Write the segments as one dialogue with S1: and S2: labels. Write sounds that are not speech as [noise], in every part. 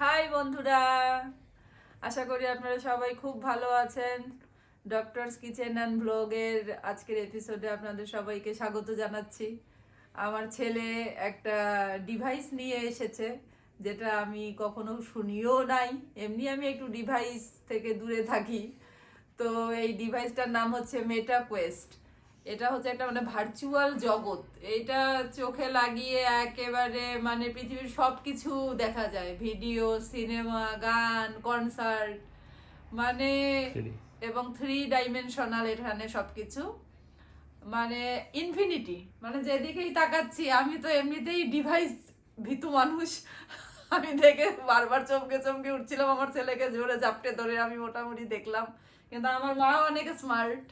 S1: High বন্ধুরা। আশা করি আপনারা সবাই খুব ভালো আছেন। ডক্টরস কিচেন অ্যান্ড ব্লগের আজকের এপিসোডে আপনাদের সবাইকে স্বাগত জানাচ্ছি। আমার ছেলে একটা ডিভাইস নিয়ে এসেছে, যেটা আমি কখনো শুনিও নাই। এমনি আমি একটু ডিভাইস থেকে দূরে থাকি। তো এই ডিভাইসটার নাম হচ্ছে মেটা কোয়েস্ট এটা হচ্ছে একটা মানে ভার্চুয়াল জগৎ। এটা চোখে লাগিয়ে একেবারে মানে পৃথিবীর সব কিছু দেখা যায়। ভিডিও সিনেমা গান কনসার্ট মানে এবং থ্রি ডাইমেনশনাল এখানে সব কিছু মানে ইনফিনিটি মানে যেদিকেই তাকাচ্ছি আমি তো এমনিতেই ডিভাইস ভীতু মানুষ। আমি দেখে বারবার চমকে চমকে উঠছিলাম আমার ছেলেকে জোরে জাপটে ধরে আমি মোটামুটি দেখলাম। কিন্তু আমার মা অনেক স্মার্ট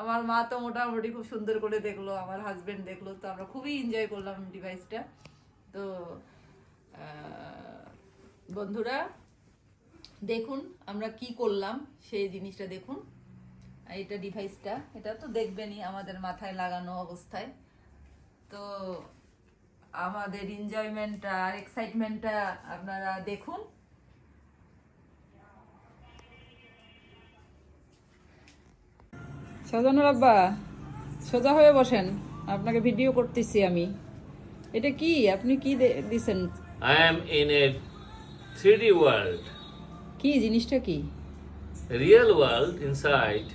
S1: আমার মা তো মোটামুটি খুব সুন্দর করে দেখল, আমার হাজবেন্ড দেখল, তো আমরা খুবই এনজয় করলাম ডিভাইসটা তো বন্ধুরা, দেখুন আমরা কি করলাম, সেই জিনিসটা দেখুন। এটা ডিভাইসটা এটা তো দেখবেনই আমাদের মাথায় লাগানো অবস্থায়। তো, আমাদের এনজয়মেন্টটা আর এক্সাইটমেন্টটা আপনারা দেখুন। সাজানুর আব্বা সোজা হয়ে বসেন। আপনাকে ভিডিও করতেছি আমি। এটা কি? আপনি কি দিছেন?
S2: I am in a 3D world
S1: কি? জিনিসটা কি?
S2: Real ওয়ার্ল্ড ইনসাইড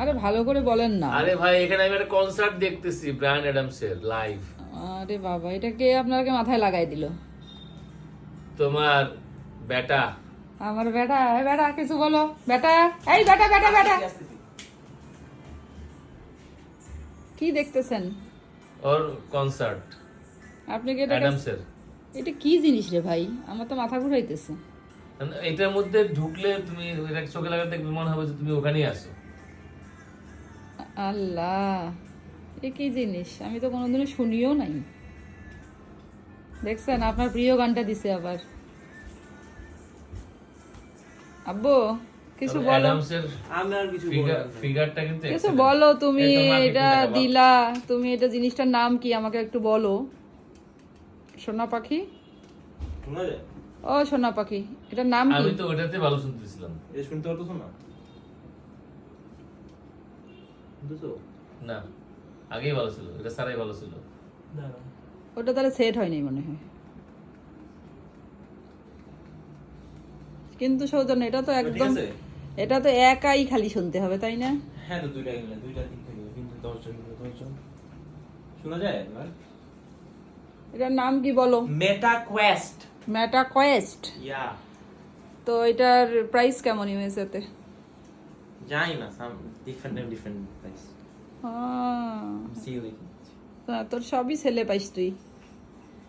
S1: আরে ভালো করে বলেন না।
S2: আরে ভাই এখানে আমি একটা কনসার্ট দেখতেছি ব্রায়ান অ্যাডামসের লাইভ
S1: আরে বাবা এটা কে আপনাকে মাথায় লাগাই দিল।
S2: তোমার বেটা।
S1: আমার বেটা এই বেটা কিছু বলো। বেটা এই বেটা বেটা বেটা। কি দেখতেছেন?
S2: ওর কনসার্ট
S1: আপনি কি এটা
S2: অ্যাডামসের
S1: এটা কি জিনিস রে ভাই? আমার তো মাথা ঘুরাইতেছে।
S2: এটার মধ্যে ঢুকলে তুমি এটা চোখে লাগাতে দেখবে মনে হবে যে তুমি ওখানেই আছো।
S1: আল্লাহ এ কি জিনিস? আমি তো কোনোদিনও শুনিও নাই। দেখছেন আপনার প্রিয় গানটা দিছে আবার। আব্বু কিছু বলো।
S3: আমি আর কিছু
S2: ফিগারটা কিন্তু
S1: কিছু বলো তুমি এটা দিলা তুমি এটা জিনিসটার নাম কি আমাকে একটু বলো। সোনা পাখি? ও সোনা পাখি। এটার নাম কি?
S2: আমি তো ওটাতে ভালো শুনতেছিলাম।
S3: এটা শুনতে পারতো না?
S2: না আগেই ভালো ছিল এটা সারাই ভালো ছিল।
S3: না।
S1: ওটা তাহলে সেট হয়নি মনে হয়। কিন্তু সৌজন্য এটা তো একদম এটা তো একাই খালি শুনতে হবে তাই না?
S3: হ্যাঁ তো দুইটা গেলে দুইটা দিক থেকে কিন্তু দশজন দশজন। শোনা যায় এবার
S1: এটার নাম কি বলো?
S3: Meta Quest
S1: Meta Quest
S3: yeah
S1: তো এটার প্রাইস কেমন ইউএসএতে
S3: জানি না সাম ডিফারেন্ট ডিফারেন্ট প্রাইস সি লিখি
S1: তোর সবই ছেলে পাইস তুই।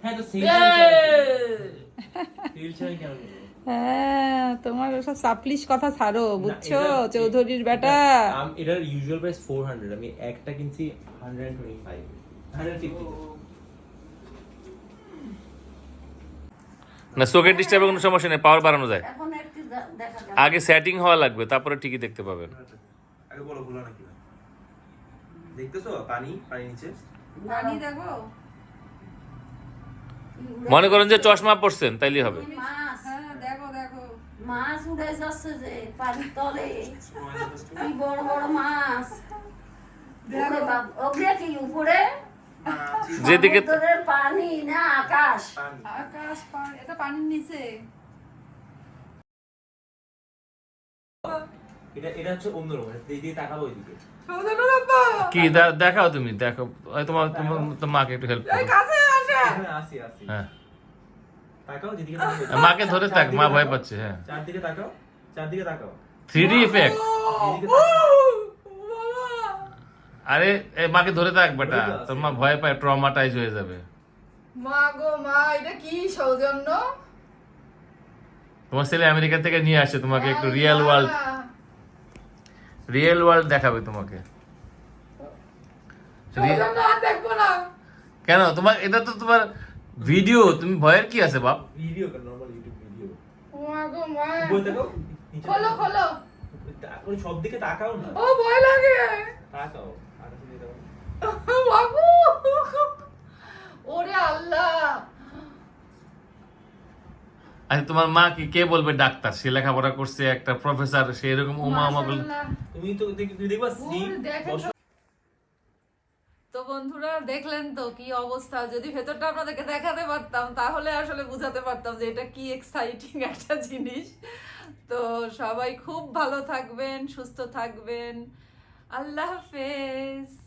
S3: হ্যাঁ তো সেল সেল চাই কেন?
S1: হ্যাঁ তোমার সব সাপলিশ কথা ছাড়ো বুঝছ? চৌধুরীর বেটা।
S3: এটার ইউজুয়াল প্রাইস ফোর হান্ড্রেড আমি একটা কিনছি hundred twenty five hundred fifty
S2: না সকেট ডিস্টার্বে কোনো সমস্যা নেই পাওয়ার বাড়ানো যায়।
S4: এখন একটু দে- দেখা যাক
S2: আগে সেটিং হওয়া লাগবে তারপরে ঠিকই দেখতে পাবেন
S3: আগে বলো ভুলো নাকি? দেখতেছো? পানি পানি নিচে?
S1: পানি দেখো
S2: মনে করেন যে চশমা পড়ছেন তাইলে হবে।
S4: মাছ উড়ে যাচ্ছে যে পানির তলে। কি [laughs] বড় বড় মাছ। কি উপরে?
S2: যেদিকে
S4: পানি না আকাশ?
S1: আকাশ এটা পানির নিচে।
S3: এটা এটা হচ্ছে অন্যরকম এটা দিয়ে তাকাবো ওইদিকে।
S2: কি দেখাও তুমি দেখো। তোমার তোমার তোমার মাকে একটু হেল্প করো।
S1: কাছে আসে।
S3: আসি আসি।
S2: হ্যাঁ।
S3: তাকাও যেদিকে
S2: মাকে ধরে থাক মা ভয় পাচ্ছে হ্যাঁ।
S3: চারদিকে তাকাও চারদিকে তাকাও।
S2: থ্রি ডি ইফেক্ট আরে মাকে ধরে থাক বেটা। তোর মা ভয় পায় ট্রমাটাইজ হয়ে যাবে।
S1: মা গো মা এটা কি সৌজন্য?
S2: তোমার ছেলে আমেরিকা থেকে নিয়ে আসে তোমাকে একটু রিয়েল ওয়ার্ল্ড রিয়েল ওয়ার্ল্ড দেখাবে তোমাকে। রি-
S1: সৌজন্য আর দেখব না।
S2: কেন? তোমার এটা তো তোমার ভিডিও তুমি ভয়ের কি আছে বাপ?
S3: ভিডিও কর নরমাল ইউটিউব ভিডিও
S1: মা গো মা।
S3: তাকাও নিচে
S1: খোলো। খোলো।
S3: তা- সব দিকে তাকাও না।
S1: ও ভয় লাগে।
S3: তাকাও
S1: বাবু ওরে আল্লাহ।
S2: আচ্ছা তোমার মা কি কে বলবে ডাক্তার? সে লেখাপড়া করছে একটা প্রফেসর সে এরকম ওমা ওমা বলে
S3: তুমি তো দেখ- তুই দেখবা সি।
S1: তো। বন্ধুরা, দেখলেন তো কি অবস্থা? যদি ভেতরটা আপনাদেরকে দেখাতে পারতাম, তাহলে আসলে বুঝাতে পারতাম যে এটা কি এক্সাইটিং [laughs] একটা জিনিস। তো সবাই খুব ভালো থাকবেন, সুস্থ থাকবেন। আল্লাহ হাফেজ।